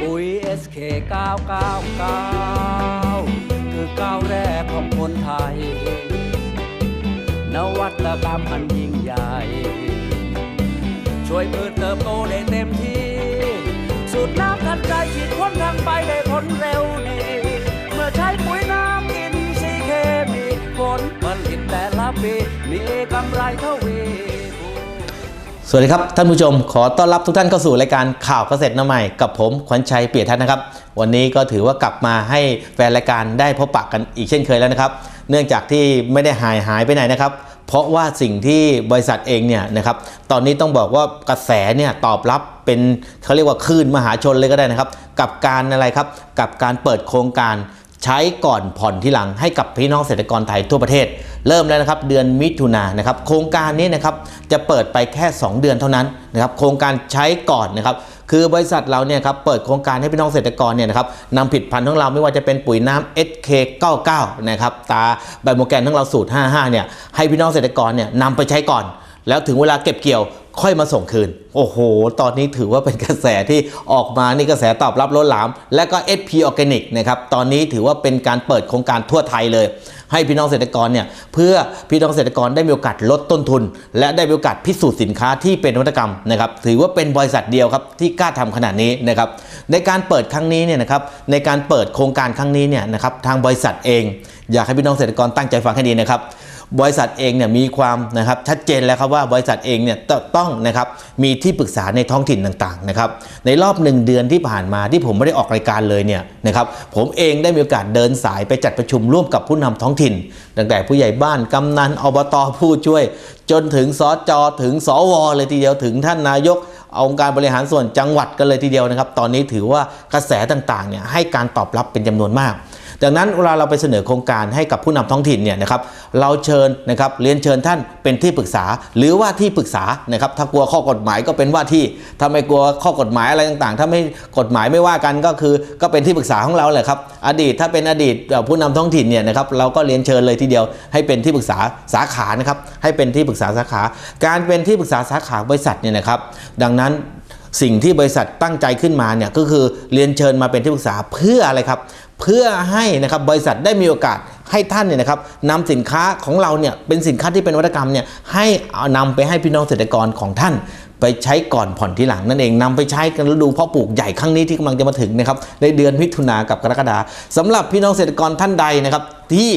ปุ๋ย SK 999 คือก้าวแรกของคนไทย นวัตกรรมอันยิ่งใหญ่ ช่วยพืช สวัสดีครับ ท่านผู้ชมขอต้อนรับทุกท่านเข้าสู่รายการข่าวเกษตรน้ำใหม่กับผมขวัญชัยเปียทัศน์นะครับ วันนี้ก็ถือว่ากลับมาให้แฟนรายการได้พบปะกันอีกเช่นเคยแล้วนะครับ เนื่องจากที่ไม่ได้หายหายไปไหนนะครับเพราะว่าสิ่งที่บริษัทเองเนี่ยนะครับตอนนี้ต้องบอกว่ากระแสเนี่ยตอบรับเป็นเขาเรียกว่าคลื่นมหาชนเลยก็ได้นะครับ กับการอะไรครับ กับการเปิดโครงการ ใช้ก่อนผ่อนที่หลังให้กับพี่น้องเกษตรกรไทยทั่วประเทศ เริ่มแล้วนะครับ เดือนมิถุนายนนะครับ โครงการนี้นะครับจะเปิดไปแค่ 2 เดือนเท่านั้นนะครับโครงการใช้ก่อนนะครับคือบริษัทเราเนี่ยครับเปิดโครงการให้พี่น้องเกษตรกรเนี่ยนะครับนำผลิดพันธุ์ของเราไม่ว่าจะเป็นปุ๋ยน้ำ SK99 นะครับตาไบโมแกนของเราสูตร 55เนี่ยให้พี่น้องเกษตรกรเนี่ยนำไปใช้ก่อน แล้วถึงเวลาเก็บเกี่ยวค่อยมาส่งคืน โอ้โห ตอนนี้ถือว่าเป็นกระแสที่ออกมานี่กระแสตอบรับล้นหลาม และก็ SP Organic นะครับ ตอนนี้ถือว่าเป็นการเปิดโครงการทั่วไทยเลย ให้พี่น้องเกษตรกรเนี่ย เพื่อพี่น้องเกษตรกรได้มีโอกาสลดต้นทุน และได้มีโอกาสพิสูจน์สินค้าที่เป็นนวัตกรรมนะครับ ถือว่าเป็นบริษัทเดียวครับที่กล้าทำขนาดนี้นะครับ ในการเปิดครั้งนี้เนี่ยนะครับ ในการเปิดโครงการครั้งนี้เนี่ยนะครับ ทางบริษัทเอง อยากให้พี่น้องเกษตรกรตั้งใจฟังให้ดีนะครับ บริษัทเองเนี่ยมีความนะครับชัดเจนแล้วครับว่าบริษัทเองเนี่ยต้องนะครับมีที่ปรึกษาในท้องถิ่นต่างๆนะครับในรอบหนึ่งเดือนที่ผ่านมาที่ผมไม่ได้ออกรายการเลยเนี่ยนะครับผมเองได้มีโอกาสเดินสายไปจัดประชุมร่วมกับผู้นำท้องถิ่น ตั้งแต่ผู้ใหญ่บ้านกำนันอบตผู้ช่วย จนถึงสจถึงสวเลยทีเดียวถึงท่านนายกองค์การบริหารส่วนจังหวัดกันเลยทีเดียวนะครับ ตอนนี้ถือว่ากระแสต่างๆเนี่ยให้การตอบรับเป็นจำนวนมาก ดังนั้นเวลาเราไปเสนอโครงการให้กับผู้นำท้องถิ่นเนี่ยนะครับเราเชิญนะครับเรียนเชิญท่านเป็นที่ปรึกษา หรือว่าที่ปรึกษานะครับถ้ากลัวข้อกฎหมายก็เป็นว่าที่ถ้าไม่กลัวข้อกฎหมายอะไรต่างๆ ถ้าไม่กฎหมายไม่ว่ากันก็คือ ก็เป็นที่ปรึกษาของเราแหละครับอดีตถ้าเป็นอดีตผู้นำท้องถิ่นเนี่ยนะครับเราก็เรียนเชิญเลยทีเดียว ให้เป็นที่ปรึกษาสาขานะครับให้เป็นที่ปรึกษาสาขา การเป็นที่ปรึกษาสาขาบริษัทเนี่ยนะครับ ดังนั้นสิ่งที่บริษัทตั้งใจขึ้นมาเนี่ยก็คือเรียนเชิญมาเป็นที่ปรึกษาเพื่ออะไรครับ เพื่อให้นะครับบริษัทได้มีโอกาสให้ท่านเนี่ยนะครับนำสินค้าของเราเนี่ยเป็นสินค้าที่เป็นวัตกรรมเนี่ยให้เอานำไปให้พี่น้องเกษตรกรของท่าน ไปใช้ก่อนผ่อนทีหลังนั่นเองนำไปใช้กันฤดูเพาะปลูกใหญ่ครั้งนี้ที่กำลังจะมาถึงนะครับในเดือนมิถุนากับกรกฎาสำหรับพี่น้องเกษตรกรท่านใดนะครับที่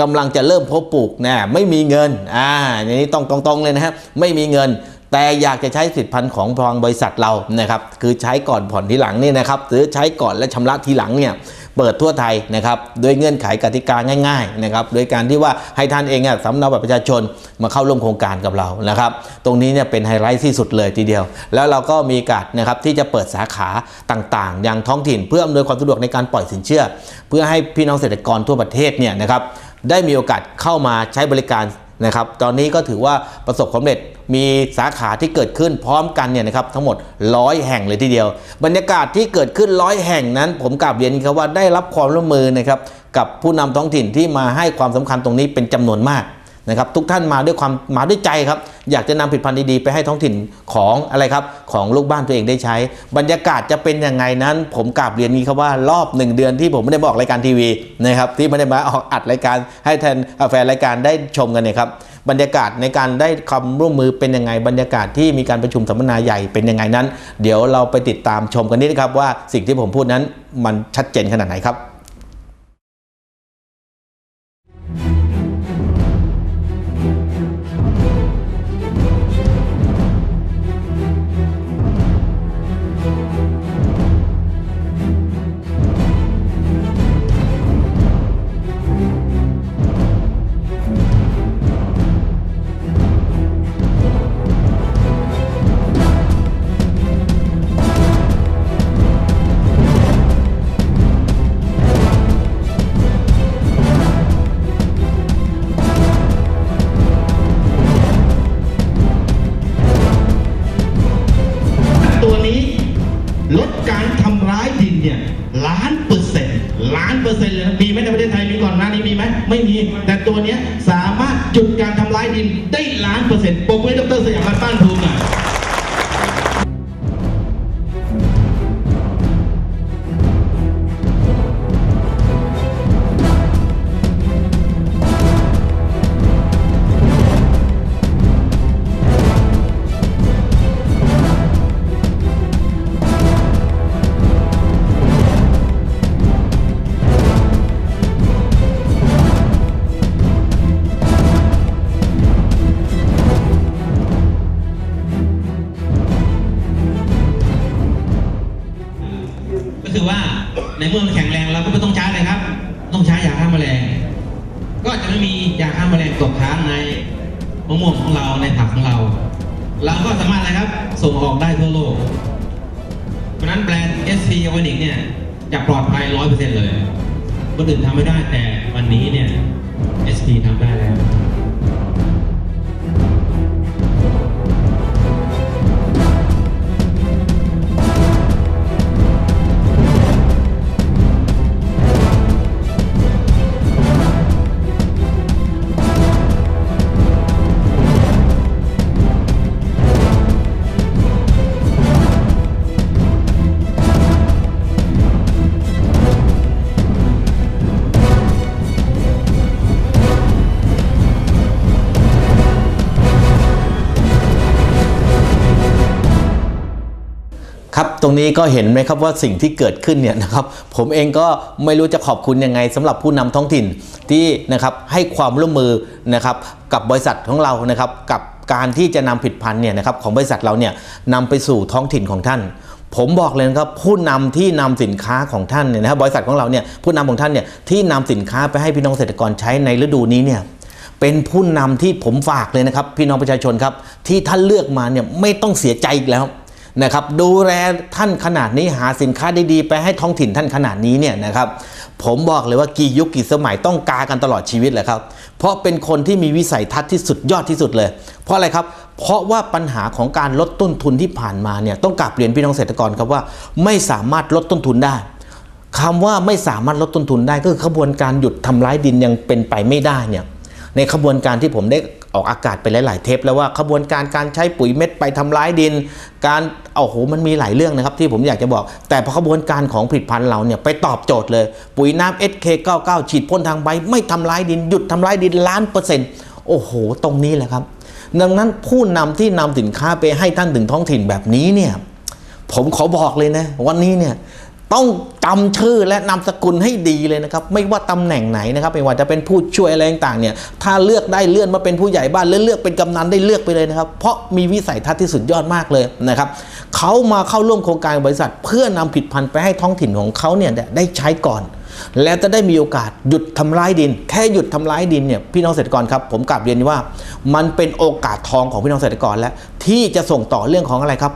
กำลังจะเริ่มเพาะปลูกนะไม่มีเงินอ่าอย่างนี้ต้องตรงๆเลยนะครับไม่มีเงินแต่อยากจะใช้สิทธิพันธ์ของทางบริษัทเรานะครับคือใช้ก่อนผ่อนทีหลังนี่นะครับหรือใช้ก่อนและชำระทีหลังเนี่ย เปิดทั่วไทยนะครับโดยเงื่อนไขกติกาง่ายๆนะครับโดยการที่ว่าให้ท่านเองอะสำเนาบัตรประชาชนมาเข้าร่วมโครงการกับเรานะครับ ตรงนี้เนี่ยเป็นไฮไลท์ที่สุดเลยทีเดียว แล้วเราก็มีการนะครับที่จะเปิดสาขาต่างๆ อย่างท้องถิ่นเพื่ออำนวยความสะดวกในการปล่อยสินเชื่อ เพื่อให้พี่น้องเกษตรกรทั่วประเทศเนี่ยนะครับได้มีโอกาสเข้ามาใช้บริการ นะครับ ตอนนี้ก็ถือว่าประสบความสำเร็จมีสาขาที่เกิดขึ้นพร้อมกันเนี่ยนะครับทั้งหมด 100 แห่งเลยทีเดียว บรรยากาศที่เกิดขึ้นร้อยแห่งนั้น ผมกลับเรียนครับว่าได้รับความร่วมมือนะครับกับผู้นำท้องถิ่นที่มาให้ความสำคัญตรงนี้เป็นจำนวนมาก นะครับทุกท่านมาด้วยความมาด้วยใจครับ อยากจะนำผลิตภัณฑ์ดีๆไปให้ท้องถิ่นของอะไรครับของลูกบ้านตัวเองได้ใช้ บรรยากาศจะเป็นยังไงนั้น ผมกราบเรียนนี้ครับว่ารอบหนึ่งเดือนที่ผมไม่ได้บอกรายการทีวีนะครับที่ไม่ได้มาออกอัดรายการให้แทนแฟนรายการได้ชมกันเนี่ยครับบรรยากาศในการได้ความร่วมมือเป็นยังไงบรรยากาศที่มีการประชุมสัมมนาใหญ่เป็นยังไงนั้น เดี๋ยวเราไปติดตามชมกันนิดนะครับว่าสิ่งที่ผมพูดนั้นมันชัดเจนขนาดไหนครับ รินได้ล้านเปอร์เซ็นต์ปรบมือให้ดรสยามพันธ์ป้านภูมิหน่อย ตกค้างในมะม่วงของเราในผักของเรา เราก็สามารถนะครับส่งออกได้ทั่วโลก เพราะนั้นแบรนด์ SP Organic เนี่ยจะปลอดภัยร้อยเปอร์เซ็นต์เลยคนอื่นทำไม่ได้แต่วันนี้เนี่ย SC ทำได้แล้ว ตรงนี้ก็เห็นไหมครับว่าสิ่งที่เกิดขึ้นเนี่ยนะครับผมเองก็ไม่รู้จะขอบคุณยังไงสำหรับผู้นำท้องถิ่นที่นะครับให้ความร่วมมือนะครับกับบริษัทของเรานะครับกับการที่จะนำผลิตภัณฑ์เนี่ยนะครับของบริษัทเราเนี่ยนำไปสู่ท้องถิ่นของท่าน ผมบอกเลยนะครับผู้นำที่นำสินค้าของท่านเนี่ยนะครับบริษัทของเราเนี่ยผู้นำของท่านเนี่ยที่นำสินค้าไปให้พี่น้องเกษตรกรใช้ในฤดูนี้เนี่ยเป็นผู้นำที่ผมฝากเลยนะครับ พี่น้องประชาชนครับ ที่ท่านเลือกมาเนี่ยไม่ต้องเสียใจอีกแล้ว นะครับดูแลท่านขนาดนี้หาสินค้าดีๆไปให้ท้องถิ่นท่านขนาดนี้เนี่ยนะครับผมบอกเลยว่ากี่ยุคกี่สมัยต้องกากันตลอดชีวิตแหละครับ เพราะเป็นคนที่มีวิสัยทัศน์ที่สุดยอดที่สุดเลย เพราะอะไรครับ เพราะว่าปัญหาของการลดต้นทุนที่ผ่านมาเนี่ยต้องกลับเรียนพี่น้องเกษตรกรครับว่า ไม่สามารถลดต้นทุนได้คำว่าไม่สามารถลดต้นทุนได้ก็คือขบวนการหยุดทำร้ายดินยังเป็นไปไม่ได้เนี่ยในขบวนการที่ผมได้ ออกอากาศไปหลาย ๆ เทปแล้วว่าขบวนการการใช้ปุ๋ยเม็ดไปทำร้ายดิน การโอ้โหมันมีหลายเรื่องนะครับ ที่ผมอยากจะบอก แต่พอขบวนการของผลิตภัณฑ์เราเนี่ยไปตอบโจทย์เลย ปุ๋ยน้ำ SK99 ฉีดพ่นทางใบ ไม่ทำร้ายดิน หยุดทำร้ายดินล้านเปอร์เซ็นต์โอ้โห ตรงนี้แหละครับ ดังนั้นผู้นำที่นำสินค้าไปให้ท่านถึงท้องถิ่นแบบนี้เนี่ยผมขอบอกเลยนะวันนี้เนี่ย ต้องจำชื่อและนามสกุลให้ดีเลยนะครับ ไม่ว่าตำแหน่งไหนนะครับไม่ว่าจะเป็นผู้ช่วยอะไรต่างๆเนี่ยถ้าเลือกได้เลื่อนมาเป็นผู้ใหญ่บ้านหรือเลือกเป็นกำนันได้เลือกไปเลยนะครับ เพราะมีวิสัยทัศน์ที่สุดยอดมากเลยนะครับเขามาเข้าร่วมโครงการบริษัท เพื่อนำผิดพันธุ์ไปให้ท้องถิ่นของเขาเนี่ยได้ใช้ก่อน แล้วจะได้มีโอกาสหยุดทำร้ายดิน แค่หยุดทำร้ายดินเนี่ยพี่น้องเกษตรกรครับ ผมกลับเรียนว่า มันเป็นโอกาสทองของพี่น้องเกษตรกรแล้วที่จะส่งต่อเรื่องของอะไรครับ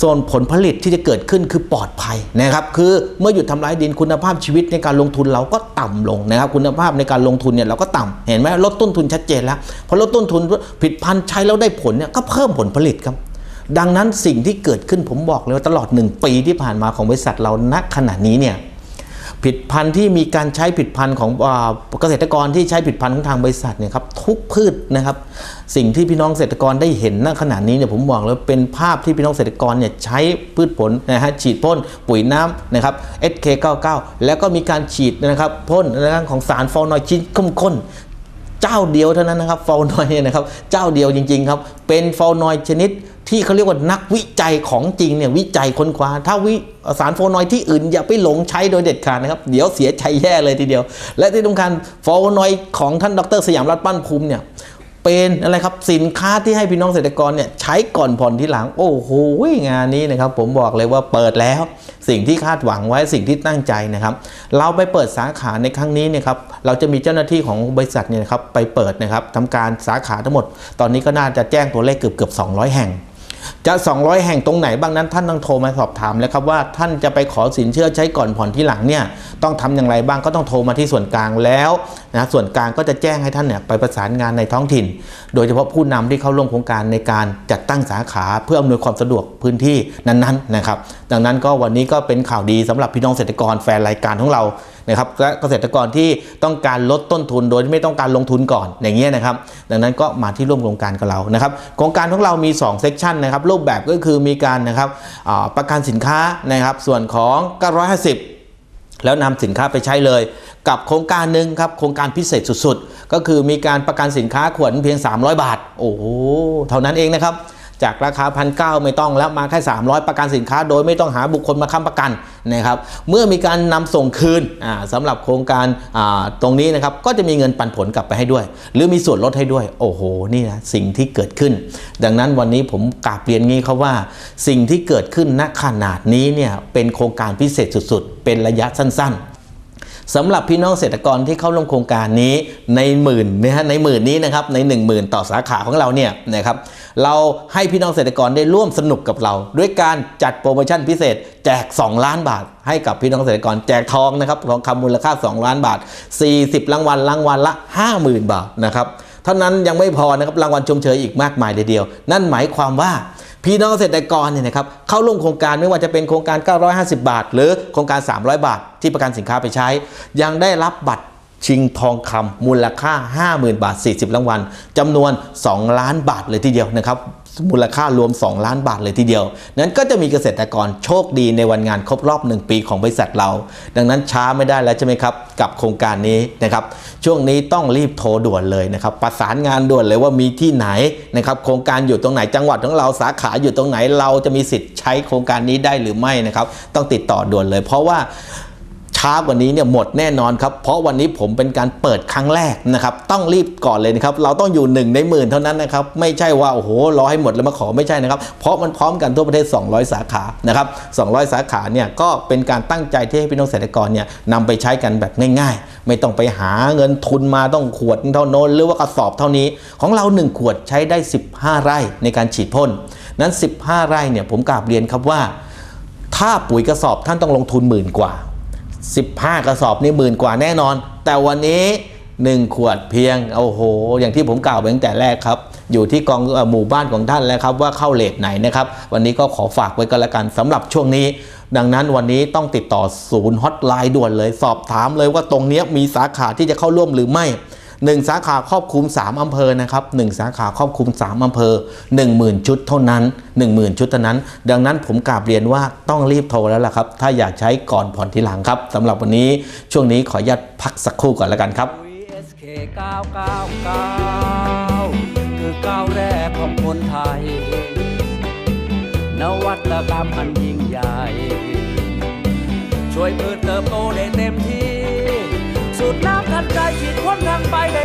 ส่วนผลผลิตที่จะเกิดขึ้นคือปลอดภัยนะครับคือเมื่อหยุดทำลายดินคุณภาพชีวิตในการลงทุนเราก็ต่ำลงนะครับ คุณภาพในการลงทุนเนี่ยเราก็ต่ำเห็นไหมลดต้นทุนชัดเจนแล้วพอลดต้นทุนผลิดพันธุ์ใช้แล้วได้ผลเนี่ยก็เพิ่มผลผลิตครับ ดังนั้นสิ่งที่เกิดขึ้นผมบอกเลยว่าตลอด 1 ปีที่ผ่านมาของบริษัทเราณขณะนี้เนี่ย ผิดพันธุ์ที่มีการใช้ผิดพันธุ์ของเกษตรกรที่ใช้ผิดพันธุ์ของทางบริษัทเนี่ยครับทุกพืชนะครับ สิ่งที่พี่น้องเกษตรกรได้เห็นณขณะนี้เนี่ยผมบอกเลยว่าเป็นภาพที่พี่น้องเกษตรกรเนี่ยใช้พืชผลนะฮะฉีดพ่นปุ๋ยน้ำนะครับ SK99 แล้วก็มีการฉีดนะครับพ่นในเรื่องของสารฟอร์นอยด์ชิ้นข้นเจ้าเดียวเท่านั้นนะครับฟอลนอยเนี่ยนะครับเจ้าเดียวจริงๆครับเป็นฟอลนอยชนิด ที่เขาเรียกว่านักวิจัยของจริงเนี่ยวิจัยค้นคว้า ถ้าวิสารโฟนอยที่อื่นอย่าไปหลงใช้โดยเด็ดขาดนะครับ เดี๋ยวเสียใจแย่เลยทีเดียว และที่สำคัญฟนอยของท่านดร สยามรัตน์ปั้นภูมิเนี่ยเป็นอะไรครับสินค้าที่ให้พี่น้องเกษตรกรเนี่ยใช้ก่อนผ่อนทีหลัง โอ้โหงานนี้นะครับ ผมบอกเลยว่าเปิดแล้ว สิ่งที่คาดหวังไว้สิ่งที่ตั้งใจนะครับ เราไปเปิดสาขาในครั้งนี้เนี่ยครับเราจะมีเจ้าหน้าที่ของบริษัทเนี่ยครับไปเปิดนะครับทำการสาขาทั้งหมด ตอนนี้ก็น่าจะแจ้งตัวเลขเกือบเกือบ200 แห่ง จะ 200 แห่งตรงไหนบ้างนั้นท่านต้องโทรมาสอบถามแล้วครับว่าท่านจะไปขอสินเชื่อใช้ก่อนผ่อนที่หลังเนี่ยต้องทำอย่างไรบ้างก็ต้องโทรมาที่ส่วนกลางแล้ว นะส่วนกลางก็จะแจ้งให้ท่านเนี่ยไปประสานงานในท้องถิ่น โดยเฉพาะผู้นำที่เข้าร่วมโครงการในการจัดตั้งสาขาเพื่ออำนวยความสะดวกพื้นที่นั้นๆนะครับ ดังนั้นก็วันนี้ก็เป็นข่าวดีสำหรับพี่น้องเกษตรกรแฟนรายการของเรานะครับและเกษตรกรที่ต้องการลดต้นทุนโดยที่ไม่ต้องการลงทุนก่อนอย่างเงี้ยนะครับ ดังนั้นก็มาที่ร่วมโครงการกับเรานะครับโครงการของเรามี2เซกชันนะครับรูปแบบก็คือมีการนะครับประกันสินค้านะครับส่วนของ 950 แล้วนำสินค้าไปใช้เลย กับโครงการหนึ่งครับโครงการพิเศษสุดๆ ก็คือมีการประกันสินค้าขวดเพียง 300 บาท โอ้โหเท่านั้นเองนะครับ จากราคาพันเไม่ต้องแล้วมาแค่ 300 ประกันสินค้า โดยไม่ต้องหาบุคคลมาค้ำประกันนะครับเมื่อมีการนำส่งคืนอ่าสำหรับโครงการตรงนี้นะครับก็จะมีเงินปันผลกลับไปให้ด้วย หรือมีส่วนลดให้ด้วย โอ้โหนี่นะสิ่งที่เกิดขึ้น ดังนั้นวันนี้ผมกราบเรียนงี้ครับว่า สิ่งที่เกิดขึ้นณขนาดนี้เนี่ยเป็นโครงการพิเศษสุดๆ เป็นระยะสั้นๆ สำหรับพี่น้องเกษตรกรที่เข้าร่วมโครงการนี้ในหมื่นนะฮะในหมื่นนี้นะครับใน 1 0,000 ต่อสาขาของเราเนี่ยนะครับเราให้พี่น้องเกษตรกรได้ร่วมสนุกกับเรา ด้วยการจัดโปรโมชั่นพิเศษ แจก 2 ล้านบาท ให้กับพี่น้องเกษตรกร แจกทองนะครับทองคำมูลค่า 2 ล้านบาท 40 รางวัลรางวัลละ 50,000 บาทนะครับเท่านั้นยังไม่พอนะครับรางวัลชมเชยอีกมากมายเลยเดียว นั่นหมายความว่า พี่น้องเกษตรกรเนี่ยนะครับเข้าร่วมโครงการไม่ว่าจะเป็นโครงการ 950 บาท หรือโครงการ 300 บาท ที่ประกันสินค้าไปใช้ ยังได้รับบัตรชิงทองคำมูลค่า 50,000 บาท 40 รางวัลจำนวน 2 ล้านบาทเลยทีเดียวนะครับ มูลค่ารวม 2 ล้านบาทเลยทีเดียว นั้นก็จะมีเกษตรกรโชคดีในวันงานครบรอบ 1 ปีของบริษัทเรา ดังนั้นช้าไม่ได้แล้วใช่ไหมครับ กับโครงการนี้นะครับ ช่วงนี้ต้องรีบโทรด่วนเลยนะครับ ประสานงานด่วนเลยว่ามีที่ไหนนะครับโครงการอยู่ตรงไหนจังหวัดของเราสาขาอยู่ตรงไหนเราจะมีสิทธิ์ใช้โครงการนี้ได้หรือไม่นะครับ ต้องติดต่อด่วนเลย เพราะว่า ช้ากว่านี้เนี่ยหมดแน่นอนครับ เพราะวันนี้ผมเป็นการเปิดครั้งแรกนะครับ ต้องรีบก่อนเลยนะครับ เราต้องอยู่หนึ่งในหมื่นเท่านั้นนะครับ ไม่ใช่ว่าโอ้โหรอให้หมดแล้วมาขอไม่ใช่นะครับ เพราะมันพร้อมกันทั่วประเทศ 200 สาขานะครับ 200 สาขาเนี่ยก็เป็นการตั้งใจที่ให้พี่น้องเกษตรกรเนี่ยนำไปใช้กันแบบง่าย ๆ ไม่ต้องไปหาเงินทุนมาต้องขวดเท่าโน้นหรือว่ากระสอบเท่านี้ ของเรา 1 ขวดใช้ได้ 15 ไร่ในการฉีดพ่นนั้น 15 ไร่เนี่ยผมกราบเรียนครับว่า ถ้าปุ๋ยกระสอบท่านต้องลงทุนหมื่นกว่า 15 กระสอบนี่หมื่นกว่าแน่นอน แต่วันนี้ 1 ขวดเพียงโอ้โห อย่างที่ผมกล่าวไปตั้งแต่แรกครับ อยู่ที่กองหมู่บ้านของท่านแล้วครับ ว่าเข้าเลทไหนนะครับ วันนี้ก็ขอฝากไว้ก็แล้วกันสำหรับช่วงนี้ ดังนั้นวันนี้ต้องติดต่อศูนย์ฮอตไลน์ด่วนเลย สอบถามเลยว่าตรงนี้มีสาขาที่จะเข้าร่วมหรือไม่ หนึ่งสาขาครอบคลุม 3 อำเภอนะครับหนึ่งสาขาครอบคลุม 3 อำเภอ 10,000 ชุดเท่านั้น 10,000 ชุดเท่านั้น ดังนั้นผมกราบเรียนว่าต้องรีบโทรแล้วล่ะครับ ถ้าอยากใช้ก่อนผ่อนทีหลังครับสำหรับวันนี้ช่วงนี้ขออนุญาตพักสักครู่ก่อนแล้วกันครับ SK 999คือก้าวแรกของคนไทย นวัตกรรมอันยิ่งใหญ่ ช่วยพืช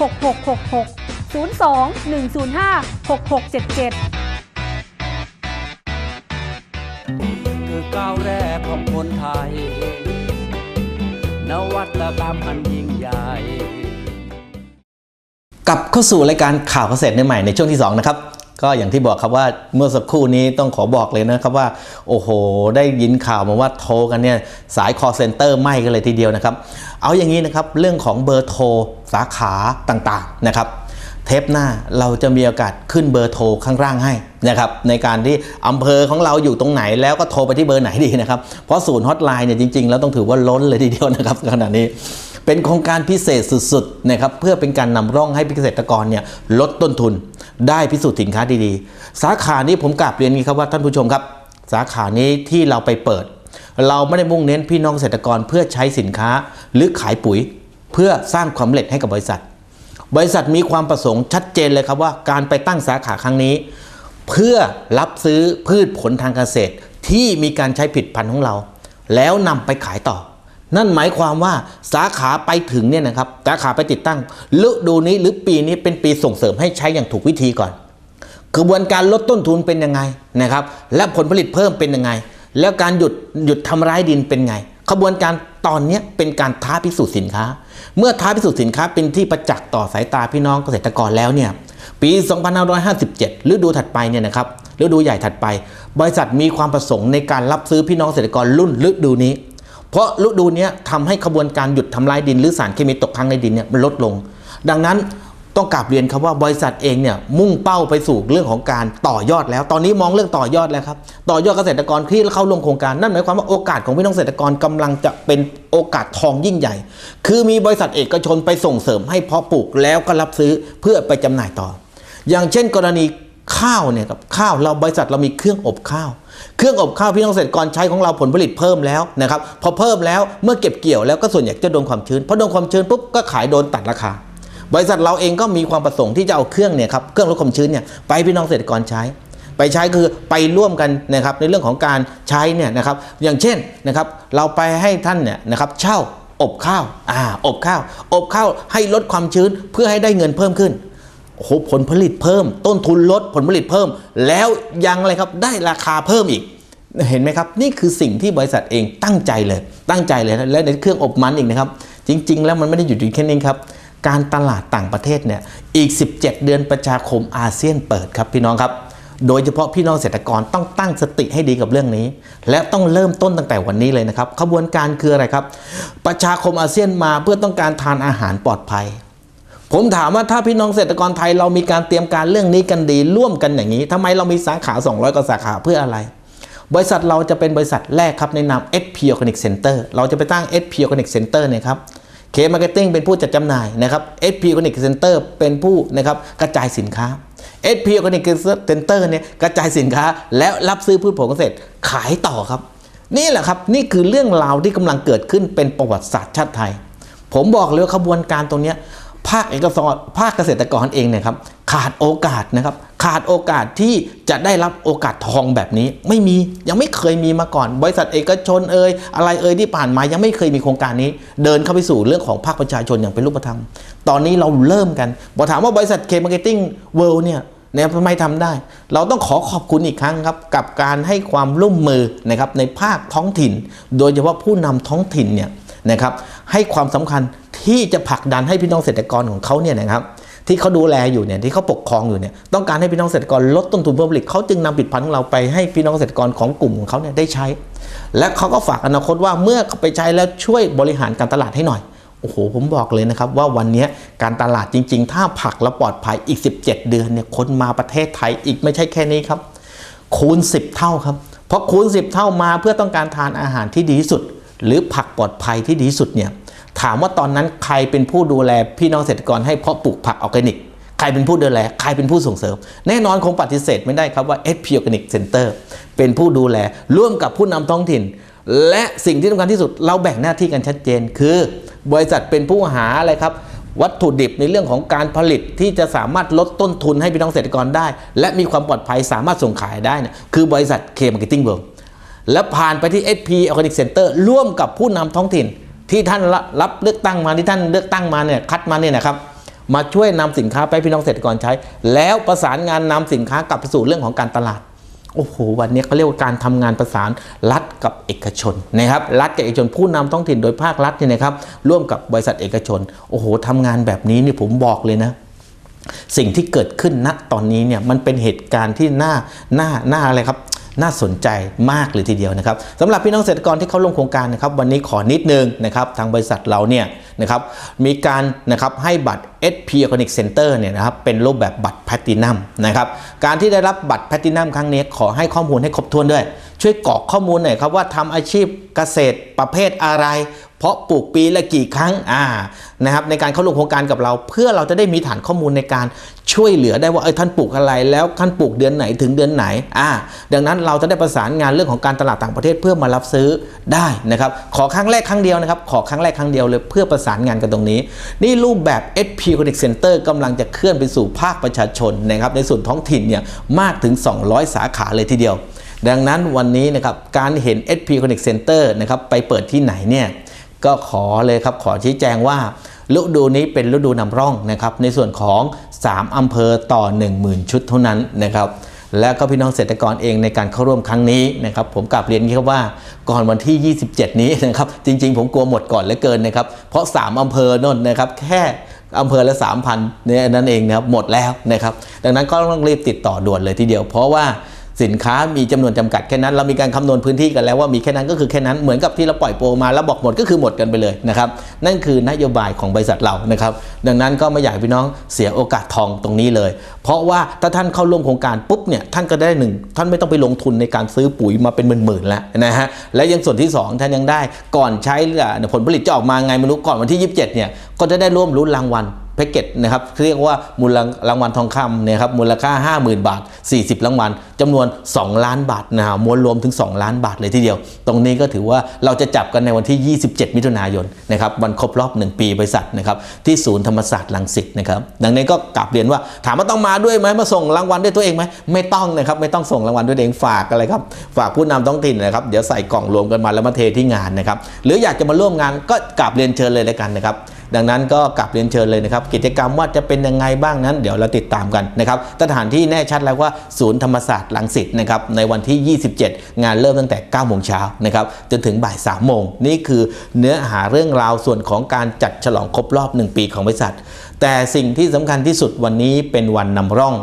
6666 02 105 6677 คือก้าวแรกของคนไทย นวัตกรรมอันยิ่งใหญ่กลับเข้าสู่รายการข่าวเกษตรในใหม่ในช่วงที่ 2 นะครับ ก็อย่างที่บอกครับว่าเมื่อสักครู่นี้ต้องขอบอกเลยนะครับว่า โอ้โห ได้ยินข่าวมาว่าโทรกันเนี่ยสาย call center ไหม้กันเลยทีเดียวนะครับ เอาอย่างนี้นะครับเรื่องของเบอร์โทรสาขาต่างๆนะครับ ทปหน้าเราจะมีโอกาสขึ้นเบอร์โทรข้างล่างให้นะครับในการที่อำเภอของเราอยู่ตรงไหนแล้วก็โทรไปที่เบอร์ไหนดีนะครับ เพราะศูนย์ฮอตไลน์เนี่ยจริงๆ แล้วต้องถือว่าล้นเลยทีเดียวนะครับขณะนี้เป็นโครงการพิเศษสุดๆนะครับเพื่อเป็นการนำร่องให้เกษตรกรเนี่ยลดต้นทุน ได้พิสูจน์สินค้าดีๆ สาขานี้ผมกราบเรียนนี้ครับว่าท่านผู้ชมครับ สาขานี้ที่เราไปเปิด เราไม่ได้มุ่งเน้นพี่น้องเกษตรกรเพื่อใช้สินค้าหรือขายปุ๋ย เพื่อสร้างความเร็จให้กับบริษัท บริษัทมีความประสงค์ชัดเจนเลยครับว่าการไปตั้งสาขาครั้งนี้ เพื่อรับซื้อพืชผลทางเกษตรที่มีการใช้ผิดพันธุ์ของเรา แล้วนำไปขายต่อ นั่นหมายความว่าสาขาไปถึงเนี่ยนะครับสาขาไปติดตั้งฤดูนี้หรือปีนี้เป็นปีส่งเสริมให้ใช้อย่างถูกวิธีก่อน กระบวนการลดต้นทุนเป็นยังไงนะครับ และผลผลิตเพิ่มเป็นยังไง แล้วการหยุดหยุดทำร้ายดินเป็นไง ขบวนการตอนนี้เป็นการท้าพิสูจน์สินค้า เมื่อท้าพิสูจน์สินค้าเป็นที่ประจักษ์ต่อสายตาพี่น้องเกษตรกรแล้วเนี่ยปี 2557 ฤดูถัดไปเนี่ยนะครับฤดูใหญ่ถัดไป บริษัทมีความประสงค์ในการรับซื้อพี่น้องเกษตรกรรุ่นฤดูนี้ เพราะฤดูนี้ทำให้ขบวนการหยุดทำลายดินหรือสารเคมีตกค้างในดินเนี่ยมันลดลง ดังนั้น ต้องกลับเรียนครับว่าบริษัทเองเนี่ยมุ่งเป้าไปสู่เรื่องของการต่อยอดแล้ว ตอนนี้มองเรื่องต่อยอดแล้วครับต่อยอดเกษตรกรที่เข้าร่วมโครงการนั่นหมายความว่าโอกาสของพี่น้องเกษตรกรกำลังจะเป็นโอกาสทองยิ่งใหญ่ คือมีบริษัทเอกชนไปส่งเสริมให้เพาะปลูกแล้วก็รับซื้อเพื่อไปจำหน่ายต่อ อย่างเช่น กรณีข้าวเนี่ยครับข้าวเราบริษัทเรามีเครื่องอบข้าว เครื่องอบข้าวพี่น้องเกษตรกรใช้ของเราผลผลิตเพิ่มแล้วนะครับพอเพิ่มแล้วเมื่อเก็บเกี่ยวแล้วก็ส่วนใหญ่จะโดนความชื้นพอโดนความชื้นปุ๊บก็ขายโดนตัดราคา บริษัทเราเองก็มีความประสงค์ที่จะเอาเครื่องเนี่ยครับเครื่องลดความชื้นเนี่ยไปพี่น้องเกษตรกรใช้ ไปใช้คือไปร่วมกันนะครับในเรื่องของการใช้เนี่ยนะครับอย่างเช่นนะครับเราไปให้ท่านเนี่ยนะครับเช่าอบข้าวอ่าอบข้าว อบข้าวให้ลดความชื้นเพื่อให้ได้เงินเพิ่มขึ้นโอ้โหผลผลิตเพิ่ม ต้นทุนลดผลผลิตเพิ่ม แล้วยังอะไรครับได้ราคาเพิ่มอีกเห็นไหมครับ นี่คือสิ่งที่บริษัทเองตั้งใจเลย ตั้งใจเลยและในเครื่องอบมันอีกนะครับ จริง ๆ แล้วมันไม่ได้อยู่ที่แค่นี้ครับ การตลาดต่างประเทศเนี่ยอีก 17 เดือนประชาคมอาเซียนเปิดครับพี่น้องครับ โดยเฉพาะพี่น้องเกษตรกรต้องตั้งสติให้ดีกับเรื่องนี้ และต้องเริ่มต้นตั้งแต่วันนี้เลยนะครับขบวนการคืออะไรครับ ประชาคมอาเซียนมาเพื่อต้องการทานอาหารปลอดภัย ผมถามว่าถ้าพี่น้องเกษตรกรไทยเรามีการเตรียมการเรื่องนี้กันดีร่วมกันอย่างนี้ทำไมเรามีสาขา 200กว่าสาขาเพื่ออะไรบริษัทเราจะเป็นบริษัทแรกครับในนาม SP Organic Center เราจะไปตั้ง SP Organic Center เนี่ยครับ เคมาร์เก็ตติ้งเป็นผู้จัดจำหน่ายนะครับ SP Organic Center เป็นผู้นะครับกระจายสินค้า SP Organic Center เนี่ยกระจายสินค้าแล้วรับซื้อพืชผลเกษตรขายต่อครับ นี่แหละครับ นี่คือเรื่องราวที่กำลังเกิดขึ้นเป็นประวัติศาสตร์ชาติไทย ผมบอกเลยว่าขบวนการตรงนี้ภาคเอกชนภาคเกษตรกรเองเนี่ยครับ ขาดโอกาสนะครับ ขาดโอกาสที่จะได้รับโอกาสทองแบบนี้ ไม่มียังไม่เคยมีมาก่อน บริษัทเอกชนเอ่ยอะไรเอ่ยที่ผ่านมายังไม่เคยมีโครงการนี้ เดินเข้าไปสู่เรื่องของภาคประชาชนอย่างเป็นรูปธรรม ตอนนี้เราเริ่มกันบอถามว่าบริษัทเคมาร์เก็ตติ้งเวิลด์เนี่ยเนี่ยทำไมทำได้ เราต้องขอขอบคุณอีกครั้งครับ กับการให้ความร่วมมือนะครับในภาคท้องถิ่น โดยเฉพาะผู้นำท้องถิ่นเนี่ยนะครับให้ความสำคัญที่จะผลักดันให้พี่น้องเกษตรกรของเขาเนี่ยนะครับ ที่เขาดูแลอยู่เนี่ยที่เขาปกครองอยู่เนี่ยต้องการให้พี่น้องเกษตรกรลดต้นทุนผลผลิตเขาจึงนำผลิดพันธุ์ของเราไปให้พี่น้องเกษตรกรของกลุ่มของเขาเนี่ยได้ใช้ และเขาก็ฝากอนาคตว่าเมื่อเขาไปใช้แล้วช่วยบริหารการตลาดให้หน่อยโอ้โหผมบอกเลยนะครับว่าวันนี้การตลาดจริง ๆ ถ้าผักและปลอดภัยอีก 17 เดือนเนี่ยคนมาประเทศไทยอีกไม่ใช่แค่นี้ครับ คูณ 10 เท่าครับเพราะคูณ 10 เท่ามาเพื่อต้องการทานอาหารที่ดีที่สุด หรือผักปลอดภัยที่ดีที่สุดเนี่ย ถามว่าตอนนั้นใครเป็นผู้ดูแลพี่น้องเกษตรกรให้เพาะปลูกผักออร์แกนิก ใครเป็นผู้ดูแล ใครเป็นผู้ส่งเสริม แน่นอนคงปฏิเสธไม่ได้ครับว่า SP Organic Center เป็นผู้ดูแล ร่วมกับผู้นำท้องถิ่น และสิ่งที่สำคัญที่สุดเราแบ่งหน้าที่กันชัดเจน คือบริษัทเป็นผู้หาอะไรครับวัตถุดิบในเรื่องของการผลิตที่จะสามารถลดต้นทุนให้พี่น้องเกษตรกรได้ และมีความปลอดภัยสามารถส่งขายได้เนี่ยคือบริษัท K Marketing World และผ่านไปที่ SP Organic Center ร่วมกับผู้นำท้องถิ่น ที่ท่านรับเลือกตั้งมาที่ท่านเลือกตั้งมาเนี่ยคัดมาเนี่ยนะครับมาช่วยนำสินค้าไปพี่น้องเกษตรกรใช้ แล้วประสานงานนำสินค้ากลับไปสู่เรื่องของการตลาดโอ้โหวันนี้เขาเรียกว่าการทำงานประสานรัฐกับเอกชนนะครับรัฐกับเอกชนผู้นำท้องถิ่นโดยภาครัฐเนี่ยนะครับร่วมกับบริษัทเอกชนโอ้โหทำงานแบบนี้นี่ผมบอกเลยนะสิ่งที่เกิดขึ้นณตอนนี้เนี่ยมันเป็นเหตุการณ์ที่น่าน่าน่าอะไรครับ น่าสนใจมากเลยทีเดียวนะครับสำหรับพี่น้องเกษตรกรที่เขาลงโครงการนะครับวันนี้ขอนิดนึงนะครับทางบริษัทเราเนี่ยนะครับมีการนะครับให้บัตร SP Organic Center เนี่ยนะครับเป็นรูปแบบบัตรแพลตินัมนะครับการที่ได้รับบัตรแพลตินัมครั้งนี้ขอให้ข้อมูลให้ครบถ้วนด้วย ช่วยกรอกข้อมูลหน่อยครับว่าทำอาชีพเกษตรประเภทอะไร เพราะปลูกปีละกี่ครั้งอ่านะครับในการเข้าร่วมโครงการกับเรา เพื่อเราจะได้มีฐานข้อมูลในการช่วยเหลือได้ว่าเออท่านปลูกอะไรแล้วท่านปลูกเดือนไหนถึงเดือนไหนอ่าดังนั้นเราจะได้ประสานงานเรื่องของการตลาดต่างประเทศเพื่อมารับซื้อได้นะครับขอครั้งแรกครั้งเดียวนะครับขอครั้งแรกครั้งเดียวเลยเพื่อประสานงานกันตรงนี้ นี่รูปแบบ SP Connect Center กำลังจะเคลื่อนไปสู่ภาคประชาชนนะครับในส่วนท้องถิ่นเนี่ยมากถึง 200 สาขาเลยทีเดียว ดังนั้นวันนี้นะครับการเห็น SP Connect Center นะครับไปเปิดที่ไหนเนี่ย ก็ขอเลยครับขอชี้แจงว่าฤดูนี้เป็นฤดูนำร่องนะครับในส่วนของ 3 อำเภอต่อ 10,000 ชุดเท่านั้นนะครับแล้วก็พี่น้องเกษตรกรเองในการเข้าร่วมครั้งนี้นะครับผมกลับเรียนนี้ครับว่าก่อนวันที่ 27 นี้นะครับจริง ๆ ผมกลัวหมดก่อนเหลือเกินนะครับเพราะ 3 อำเภอนนนะครับแค่อำเภอละ 3,000เนี่ยนั่นเองนะครับหมดแล้วนะครับดังนั้นก็ต้องรีบติดต่อด่วนเลยทีเดียว เพราะว่า สินค้ามีจำนวนจำกัดแค่นั้น เรามีการคำนวณพื้นที่กันแล้วว่ามีแค่นั้นก็คือแค่นั้นเหมือนกับที่เราปล่อยโปรมาแล้วบอกหมดก็คือหมดกันไปเลยนะครับนั่นคือนโยบายของบริษัทเรานะครับดังนั้นก็ไม่อยากพี่น้องเสียโอกาสทองตรงนี้เลย เพราะว่าถ้าท่านเข้าร่วมโครงการปุ๊บเนี่ยท่านก็ได้หนึ่งท่านไม่ต้องไปลงทุนในการซื้อปุ๋ยมาเป็นหมื่นๆแล้วนะฮะและยังส่วนที่สองท่านยังได้ก่อนใช้ผลผลิตจะออกมาไงไม่รู้ก่อนวันที่ 27เนี่ยก็จะได้ร่วมรุ้นรางวัลแพ็กเกจนะครับเรียกว่ามูลรางวัลทองคำนี่ยครับมูลค่า 50,000 บาท 40 รางวัล จำนวน 2 ล้านบาทนะครับมวลรวมถึง 2 ล้านบาทเลยทีเดียว ตรงนี้ก็ถือว่าเราจะจับกันในวันที่ 27 มิถุนายนนะครับวันครบรอบ 1 ปีบริษัทนะครับที่ศูนย์ธรรมศาสตร์ลังสิตนะครับดังนั้นก็กลับเรียนว่าถามว่าต้องมาด้วยไหมมาส่งรางวัลด้วยตัวเองไหมไม่ต้องนะครับไม่ต้องส่งรางวัลด้วยเองฝากอะไรครับฝากผู้นำท้องถิ่นนะครับเดี๋ยวใส่กล่องรวมกันมาแล้วมาเทที่งานนะครับหรืออยากจะมาร่วมงานก็กลับเรียนเชิญเลยแล้วกันนะครับดังนั้นก็กลับเรียนเชิญเลยนะครับ กิจกรรมว่าจะเป็นยังไงบ้างนั้น เดี๋ยวเราติดตามกันนะครับสถานที่แน่ชัดแล้วว่าศูนย์ธรรมศาสตร์ลังสิตนะครับในวันที่ 27 งานเริ่มตั้งแต่9โมงเช้านะครับจนถึงบ่าย3โมงนี่คือเนื้อหาเรื่องราวส่วนของการจัดฉลองครบรอบ 1 ปีของบริษัท แต่สิ่งที่สำคัญที่สุดวันนี้เป็นวันนำร่อง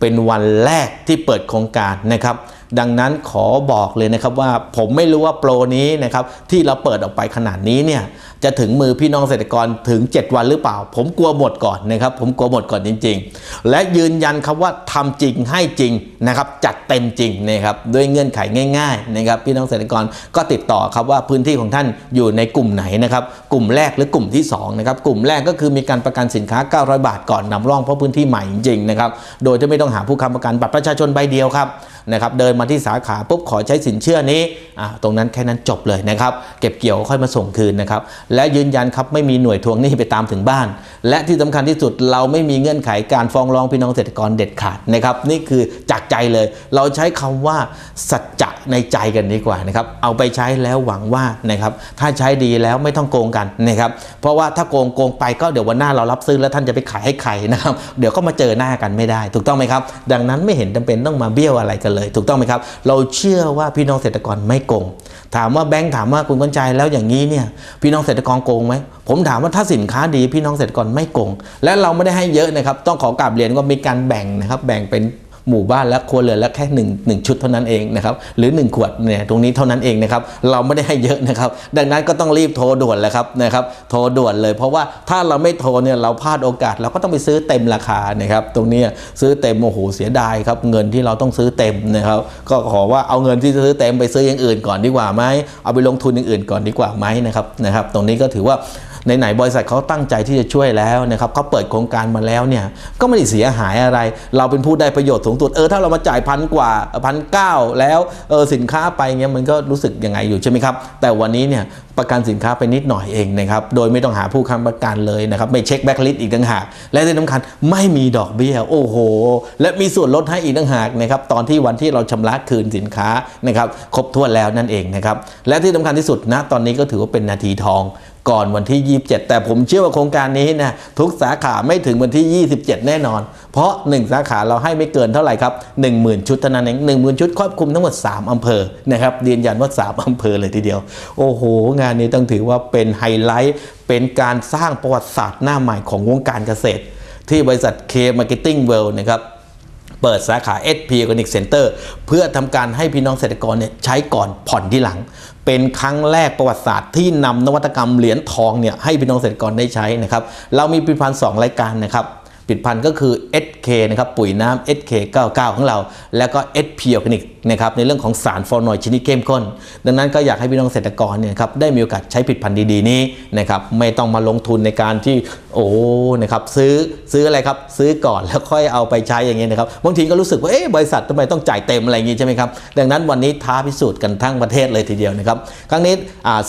เป็นวันแรกที่เปิดโครงการนะครับดังนั้นขอบอกเลยนะครับว่าผมไม่รู้ว่าโปรนี้นะครับที่เราเปิดออกไปขนาดนี้เนี่ย จะถึงมือพี่น้องเกษตรกรถึง 7 วันหรือเปล่า ผมกลัวหมดก่อนนะครับผมกลัวหมดก่อนจริง ๆ และยืนยันครับว่าทำจริงให้จริงนะครับจัดเต็มจริงนะครับด้วยเงื่อนไขง่ายๆนะครับพี่น้องเกษตรกรก็ติดต่อครับว่าพื้นที่ของท่านอยู่ในกลุ่มไหนนะครับกลุ่มแรกหรือกลุ่มที่สองนะครับกลุ่มแรกก็คือมีการประกันสินค้า 900 บาทก่อนนำร่องเพราะพื้นที่ใหม่จริงๆนะครับโดยที่ไม่ต้องหาผู้ค้ำประกันบัตรประชาชนใบเดียวครับนะครับเดินมาที่สาขาปุ๊บขอใช้สินเชื่อนี้อ่าตรงนั้นแค่นั้นจบเลยนะครับเก็บเกี่ยวค่อยมาส่งคืนนะครับและยืนยันครับไม่มีหน่วยทวงหนี้ไปตามถึงบ้าน และที่สำคัญที่สุดเราไม่มีเงื่อนไขการฟ้องร้องพี่น้องเกษตรกรเด็ดขาดนะครับ นี่คือจากใจเลย เราใช้คำว่าสัจจะในใจกันดีกว่านะครับ เอาไปใช้แล้วหวังว่านะครับถ้าใช้ดีแล้วไม่ต้องโกงกันนะครับ เพราะว่าถ้าโกงโกงไปก็เดี๋ยววันหน้าเรารับซื้อแล้วท่านจะไปขายให้ใครนะครับเดี๋ยวก็มาเจอหน้ากันไม่ได้ ถูกต้องไหมครับ ดังนั้นไม่เห็นจำเป็นต้องมาเบี้ยวอะไรกันเลย ถูกต้องไหมครับ เราเชื่อว่าพี่น้องเกษตรกรไม่โกง ถามว่าแบงค์ถามว่าคุณก้นใจแล้วอย่างนี้เนี่ยพี่น้องเกษตรกรโกงไหมผมถามว่าถ้าสินค้าดีพี่น้องเกษตรกรไม่โกง และเราไม่ได้ให้เยอะนะครับ ต้องขอกราบเรียนว่ามีการแบ่งนะครับ แบ่งเป็น หมู่บ้านและครัวเรือนและแค่หนึ่งชุดเท่านั้นเองนะครับหรือ 1 ขวดเนี่ยตรงนี้เท่านั้นเองนะครับเราไม่ได้ให้เยอะนะครับ ดังนั้นก็ต้องรีบโทรด่วนเลยครับนะครับโทรด่วนเลยเพราะว่าถ้าเราไม่โทรเนี่ยเราพลาดโอกาสเราก็ต้องไปซื้อเต็มราคานะครับตรงนี้ซื้อเต็มโอ้โหเสียดายครับเงินที่เราต้องซื้อเต็มนะครับก็ขอว่าเอาเงินที่ซื้อเต็มไปซื้ออย่างอื่นก่อนดีกว่าไหมเอาไปลงทุนอย่างอื่นก่อนดีกว่าไหมนะครับนะครับตรงนี้ก็ถือว่า ไหนๆบริษัทเขาตั้งใจที่จะช่วยแล้วนะครับเขาเปิดโครงการมาแล้วเนี่ยก็ไม่ได้เสียหายอะไร เราเป็นผู้ได้ประโยชน์สูงสุดเออถ้าเรามาจ่ายพันกว่าพันเก้าแล้วเออสินค้าไปเงี้ยมันก็รู้สึกยังไงอยู่ใช่ไหมครับ แต่วันนี้เนี่ยประกันสินค้าไปนิดหน่อยเองนะครับโดยไม่ต้องหาผู้ค้ำประกันเลยนะครับไม่เช็คแบ็กลิสต์อีกต่างหากและที่สำคัญไม่มีดอกเบี้ยโอ้โห และมีส่วนลดให้อีกต่างหากนะครับตอนที่วันที่เราชำระคืนสินค้านะครับครบถ้วนแล้วนั่นเองนะครับและที่สำคัญที่สุดนะตอนนี้ก็ถือว่าเป็นนาทีทอง ก่อนวันที่ 27 แต่ผมเชื่อว่าโครงการนี้นะทุกสาขาไม่ถึงวันที่ 27 แน่นอน เพราะ 1 สาขาเราให้ไม่เกินเท่าไหร่ครับ 10,000 ชุดเท่านั้นเอง10,000 ชุดครอบคลุมทั้งหมด 3 อำเภอนะครับยืนยันว่า 3 อำเภอเลยทีเดียว โอ้โห งานนี้ต้องถือว่าเป็นไฮไลท์ เป็นการสร้างประวัติศาสตร์หน้าใหม่ของวงการเกษตร ที่บริษัท K Marketing World นะครับ เปิดสาขา SP Organic Center เพื่อทำการให้พี่น้องเกษตรกรเนี่ยใช้ก่อนผ่อนที่หลัง เป็นครั้งแรกประวัติศาสตร์ที่นำนวัตกรรมเหรียญทองเนี่ยให้พี่น้องเกษตรกรได้ใช้นะครับเรามีผลิตภัณฑ์2รายการนะครับ ผลิตภัณฑ์ก็คือ SK นะครับปุ๋ยน้ำ SK 99 ของเรา แล้วก็ SP Organic นะครับในเรื่องของสารฟลอโนอยด์ชนิดเข้มข้น ดังนั้นก็อยากให้พี่น้องเกษตรกรเนี่ยครับได้มีโอกาสใช้ผลิตภัณฑ์ดีๆนี้นะครับไม่ต้องมาลงทุนในการที่โอ้นะครับซื้อซื้ออะไรครับซื้อก่อนแล้วค่อยเอาไปใช้อย่างเงี้ยนะครับบางทีก็รู้สึกว่าเอ๊ะบริษัททำไมต้องจ่ายเต็มอะไรอย่างงี้ใช่ไหมครับดังนั้นวันนี้ท้าพิสูจน์กันทั้งประเทศเลยทีเดียวนะครับครั้งนี้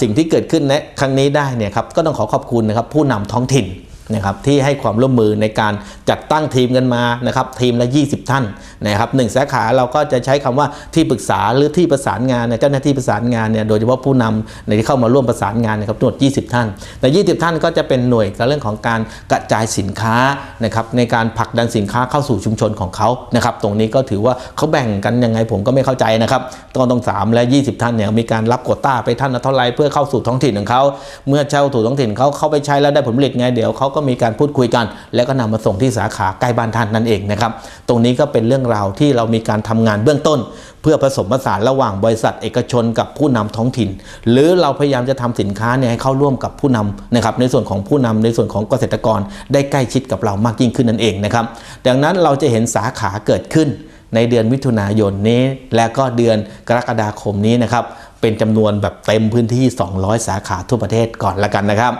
สิ่งที่เกิดขึ้นในครั้งนี้ได้เนี่ยครับก็ต้องขอขอบคุณนะครับผู้นำท้องถิ่น นะครับที่ให้ความร่วมมือในการจัดตั้งทีมกันมานะครับทีมละ 20 ท่านนะครับหนึ่งสาขาเราก็จะใช้คำว่าที่ปรึกษาหรือที่ประสานงานเนเจ้าหน้าที่ประสานงานเนี่ยโดยเฉพาะผู้นำในที่เข้ามาร่วมประสานงานนะครับทั้งหมด 20 ท่านแต่ 20 ท่านก็จะเป็นหน่วยกับเรื่องของการกระจายสินค้านะครับในการผลักดันสินค้าเข้าสู่ชุมชนของเขานะครับตรงนี้ก็ถือว่าเขาแบ่งกันยังไงผมก็ไม่เข้าใจนะครับตองต้องสามและ 20 ท่านเนี่ยมีการรับโควต้าไปท่านละเท่าไรเพื่อเข้าสู่ท้องถิ่นของเขาเมื่อเช่าถูกท้องถิ่นเขาเข้าไปใช้แล้วได้ผลผลิตไงเดี๋ยวเขาก็มีการพูดคุยกัน แล้วก็นำมาส่งที่สาขาใกล้บ้านท่านนั่นเองนะครับ ตรงนี้ก็เป็นเรื่องราวที่เรามีการทำงานเบื้องต้น เพื่อผสมผสานระหว่างบริษัทเอกชนกับผู้นำท้องถิ่น หรือเราพยายามจะทำสินค้าเนี่ยให้เข้าร่วมกับผู้นำนะครับในส่วนของผู้นำในส่วนของเกษตรกรได้ใกล้ชิดกับเรามากยิ่งขึ้นนั่นเองนะครับดังนั้นเราจะเห็นสาขาเกิดขึ้นในเดือนมิถุนายนนี้ และก็เดือนกรกฎาคมนี้นะครับเป็นจำนวนแบบเต็มพื้นที่ 200 สาขาทั่วประเทศก่อนละกันนะครับ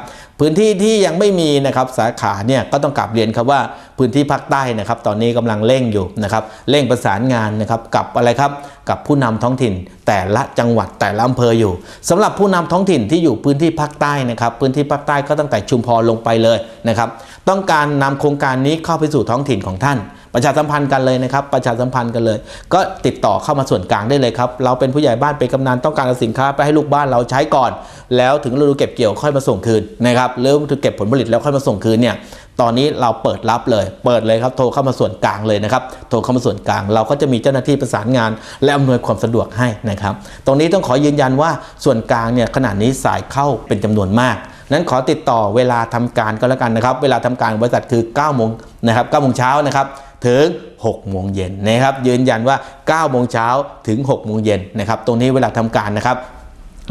พื้นที่ที่ยังไม่มีนะครับสาขาเนี่ยก็ต้องกลับเรียนครับว่าพื้นที่ภาคใต้นะครับ ตอนนี้กำลังเร่งอยู่นะครับเร่งประสานงานนะครับกับอะไรครับกับผู้นำท้องถิ่น แต่ละจังหวัดแต่ละอำเภออยู่สำหรับผู้นำท้องถิ่นที่อยู่พื้นที่ภาคใต้นะครับ พื้นที่ภาคใต้ก็ตั้งแต่ชุมพรลงไปเลยนะครับ ต้องการนำโครงการนี้เข้าไปสู่ท้องถิ่นของท่านประชาสัมพันธ์กันเลยนะครับ ประชาสัมพันธ์กันเลย ก็ติดต่อเข้ามาส่วนกลางได้เลยครับ เราเป็นผู้ใหญ่บ้านเป็นกำนันต้องการสินค้าไปให้ลูกบ้านเราใช้ก่อน แล้วถึงฤดูเก็บเกี่ยวค่อยมาส่งคืนนะครับหรือถึงเก็บผลผลิตแล้วค่อยมาส่งคืนเนี่ยตอนนี้เราเปิดรับเลย เปิดเลยครับโทรเข้ามาส่วนกลางเลยนะครับโทรเข้ามาส่วนกลาง เราก็จะมีเจ้าหน้าที่ประสานงาน และอำนวยความสะดวกให้นะครับ ตรงนี้ต้องขอยืนยันว่าส่วนกลางเนี่ยขณะนี้สายเข้าเป็นจำนวนมากนั้นขอติดต่อเวลาทำการก็แล้วกันนะครับ เวลาทำการของบริษัทคือ9โมงนะครับ9โมงเช้านะครับถึง 6 โมงเย็นนะครับ ยืนยันว่า 9 โมงเช้าถึง 6 โมงเย็นนะครับ ตรงนี้เวลาทำการนะครับ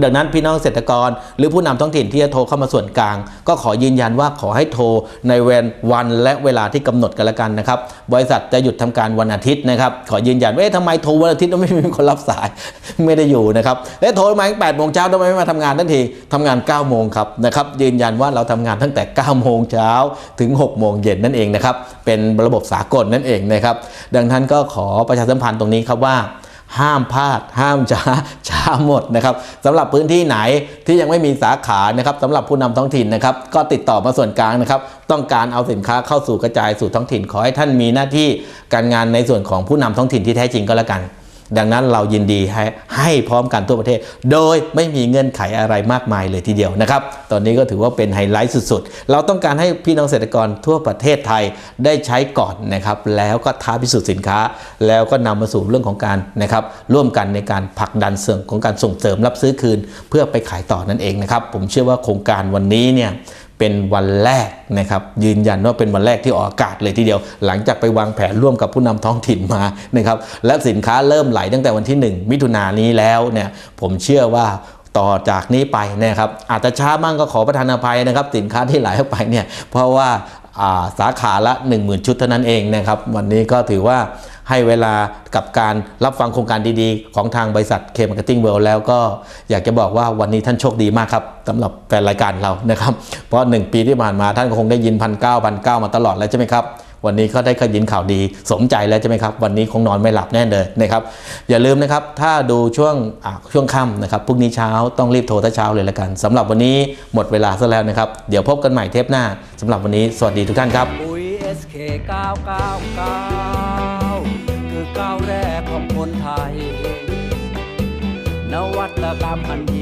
ดังนั้นพี่น้องเกษตรกรหรือผู้นำท้องถิ่นที่จะโทรเข้ามาส่วนกลาง ก็ขอยืนยันว่าขอให้โทรในเวรวันและเวลาที่กำหนดกันละกันนะครับ บริษัทจะหยุดทำการวันอาทิตย์นะครับ ขอยืนยันว่าทำไมโทรวันอาทิตย์แล้วไม่มีคนรับสายไม่ได้อยู่นะครับเอ๊ะโทรมาตั้งแปดโมงเช้าทำไมไม่มาทำงานทันทีทำงาน9ก้าโมงครับนะครับยืนยันว่าเราทำงานตั้งแต่9ก้าโมงเช้าถึง6กโมงเย็นนั่นเองนะครับเป็นระบบสากลนั่นเองนะครับ ดังนั้นก็ขอประชาสัมพันธ์ตรงนี้ครับว่าห้ามพลาดห้ามช้าช้า หมดนะครับสำหรับพื้นที่ไหนที่ยังไม่มีสาขานะครับสำหรับผู้นำท้องถิ่นนะครับ ก็ติดต่อมาส่วนกลางนะครับ ต้องการเอาสินค้าเข้าสู่กระจายสู่ท้องถิ่น ขอให้ท่านมีหน้าที่การงานในส่วนของผู้นำท้องถิ่นที่แท้จริงก็แล้วกัน ดังนั้นเรายินดีให้ให้พร้อมกันทั่วประเทศ โดยไม่มีเงื่อนไขอะไรมากมายเลยทีเดียวนะครับ ตอนนี้ก็ถือว่าเป็นไฮไลท์สุดๆ เราต้องการให้พี่น้องเกษตรกรทั่วประเทศไทยได้ใช้ก่อนนะครับ แล้วก็ท้าพิสูจน์สินค้า แล้วก็นำมาสู่เรื่องของการนะครับร่วมกันในการผลักดันเสริมของการส่งเสริมรับซื้อคืน เพื่อไปขายต่อนั่นเองนะครับ ผมเชื่อว่าโครงการวันนี้เนี่ย เป็นวันแรกนะครับยืนยันว่าเป็นวันแรกที่ออกอากาศเลยทีเดียว หลังจากไปวางแผนร่วมกับผู้นำท้องถิ่นมานะครับและสินค้าเริ่มไหลตั้งแต่วันที่ 1 มิถุนายนนี้แล้วเนี่ยผมเชื่อว่าต่อจากนี้ไปนะครับอาจจะช้ามั่งก็ขอประทานอภัยนะครับ สินค้าที่ไหลออกไปเนี่ยเพราะว่าาสาขาละ 10,000 ชุดเท่านั้นเองนะครับ วันนี้ก็ถือว่า ให้เวลากับการรับฟังโครงการดีๆ ของทางบริษัทเคมาร์เก็ตติ้งเวิลด์แล้วก็อยากจะบอกว่าวันนี้ท่านโชคดีมากครับสำหรับแฟนรายการเรานะครับ เพราะ 1 ปีที่ผ่านมาท่านก็คงได้ยินพันเก้าพันเก้ามาตลอดแล้วใช่ไหมครับวันนี้ก็ได้ขยินข่าวดีสมใจแล้วใช่ไหมครับ วันนี้คงนอนไม่หลับแน่เลยนะครับอย่าลืมนะครับถ้าดูช่วงช่วงค่ำนะครับพรุ่งนี้เช้าต้องรีบโทรถ้าเช้าเลยละกันสำหรับวันนี้หมดเวลาซะแล้วนะครับ เดี๋ยวพบกันใหม่เทปหน้าสำหรับวันนี้สวัสดีทุกท่านครับ นไทย นวัตกรรมอันยิ